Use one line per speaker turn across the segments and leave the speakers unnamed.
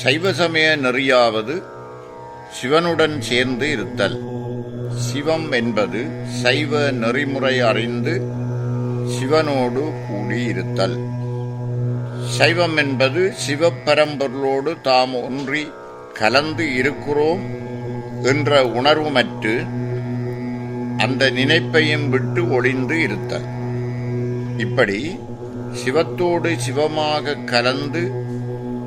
சைவ சமய நெறியாவது சிவனுடன் சேர்ந்து இருத்தல். சிவம் என்பது சைவ நெறிமுறை அறிந்து சிவனோடு கூடி இருத்தல் சைவம் என்பது சிவப்பரம்பொருளோடு தாம் ஒன்றி கலந்து இருக்கிறோம் என்ற உணர்வுமற்று அந்த நினைப்பையும் விட்டு ஒளிந்து இருத்தல். இப்படி சிவத்தோடு சிவமாக கலந்து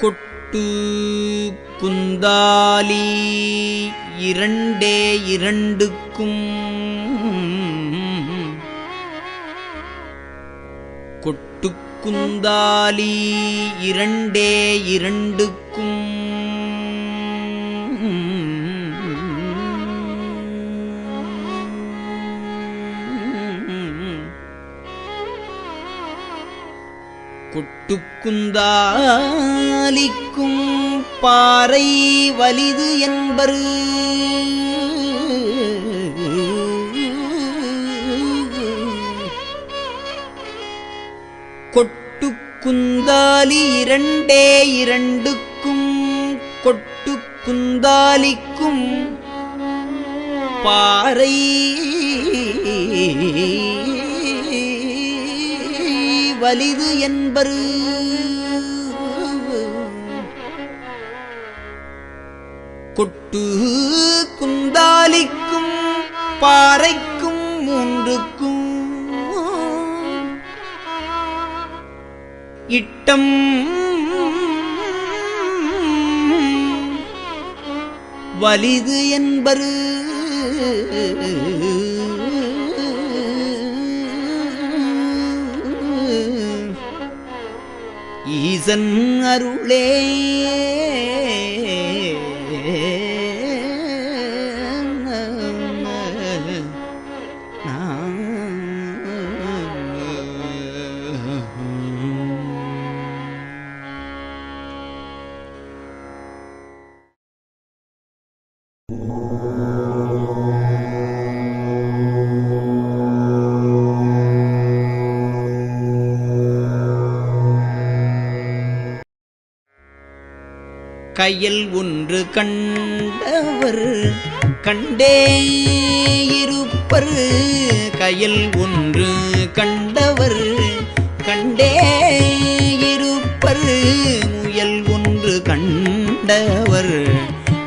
கொட்டு குந்தாலி இரண்டே இரண்டுக்கும் கொட்டு குந்தாலி இரண்டே இரண்டுக்கும் புட்டுக்குந்தாலிக்கும் பாறை வலிது என்பரு. கொட்டுக்குந்தாலி இரண்டே இரண்டுக்கும் கொட்டுக்குந்தாலிக்கும் பாறை. வலிது என்பரு. கொட்டு குந்தாலிக்கும் பாறைக்கும் மூன்றுக்கும். இட்டம் வலிது என்பரு. ஈசன் அருளே. கையில் ஒன்று கண்டவர் கண்டே இருப்பர். கையில் ஒன்று கண்டவர் கண்டே இருப்பர். முயல் ஒன்று கண்டவர்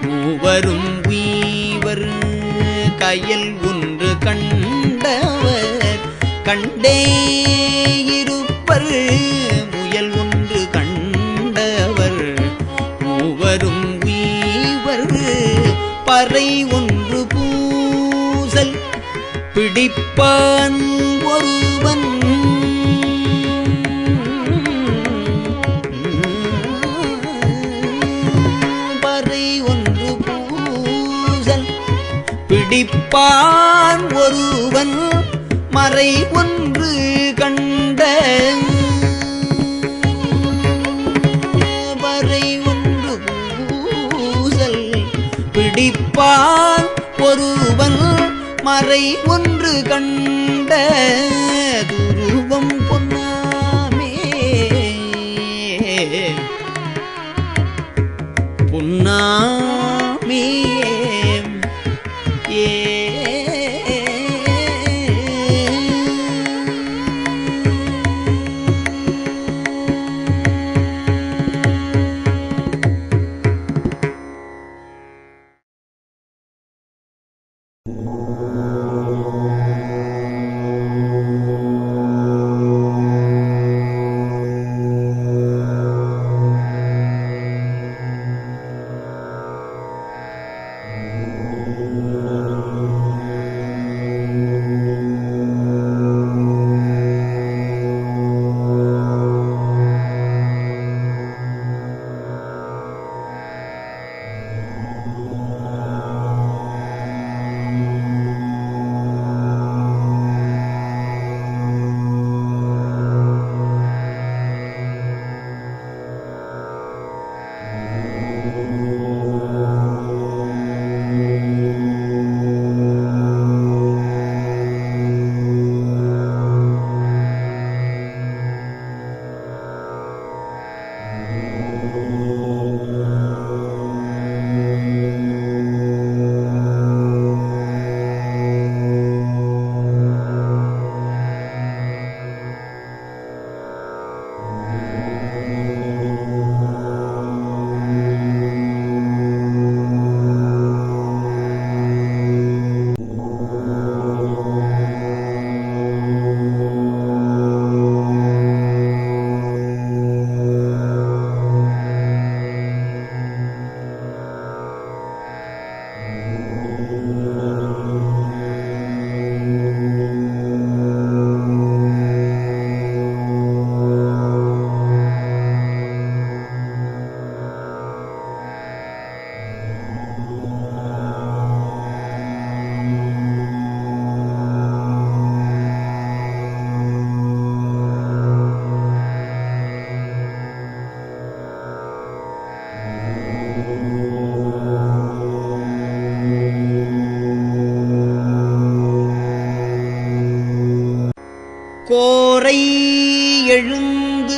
மூவரும் வீவர். கையில் ஒன்று கண்டவர் கண்டே வரும் வீவர் பறை ஒன்று பூசல் பிடிப்பான் ஒருவன். பறை ஒன்று பூசல் பிடிப்பான் ஒருவன். மறை ஒன்று பிடிப்பான் ஒருவன் மறை ஒன்று கண்ட துருவம் கோரை எழுந்து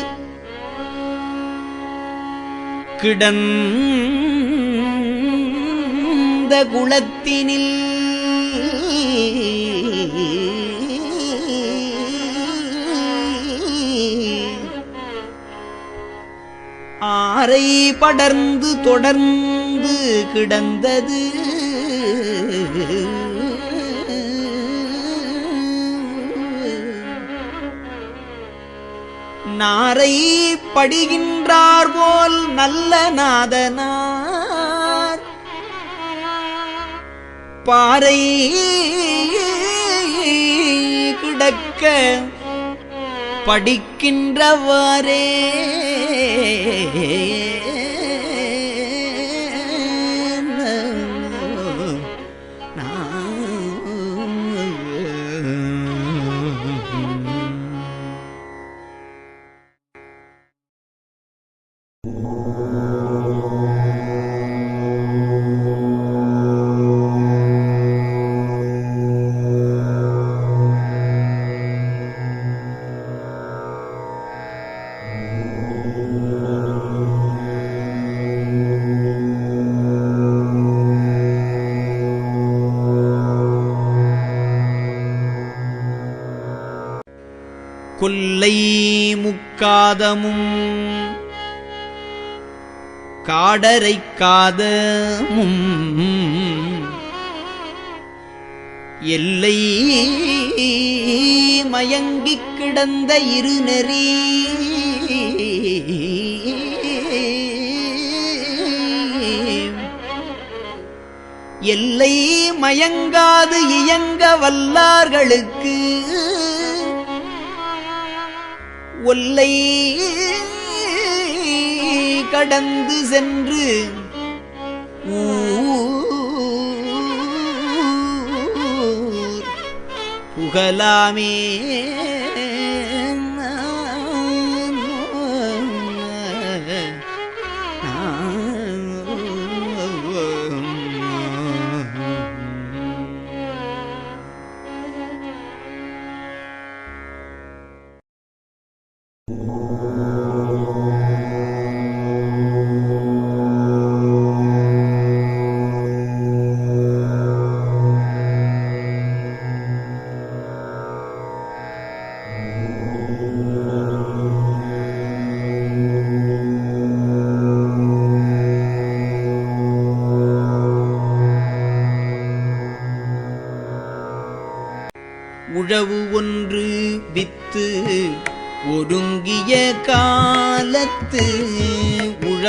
கிடந்த குளத்தினில் ஆரை படர்ந்து தொடர்ந்து கிடந்தது. நாரை படுகின்றார் போல் நல்ல நாதனார். பாறை கிடக்க படிக்கின்றவாரே காதமும் காடரை காதமும் எல்லை மயங்கிக் கிடந்த இருநெறி எல்லை மயங்காது இயங்க வல்லார்களுக்கு ஒல்லை கடந்து சென்று புகலாமே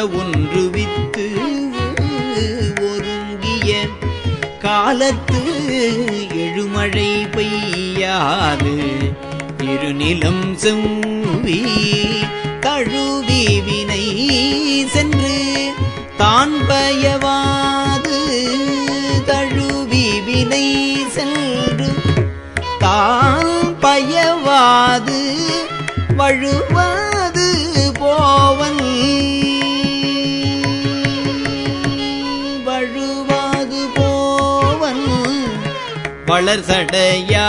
உழவொன்று வித்து ஒருங்கிய காலத்து எழுமழை பெய்யாது. இருநிலம் செவ்வி தழுவி வினை சென்று தான் பயவாது தழுவி வினை சென்று தான் பயவாது வழுவாது வளர்சடையானே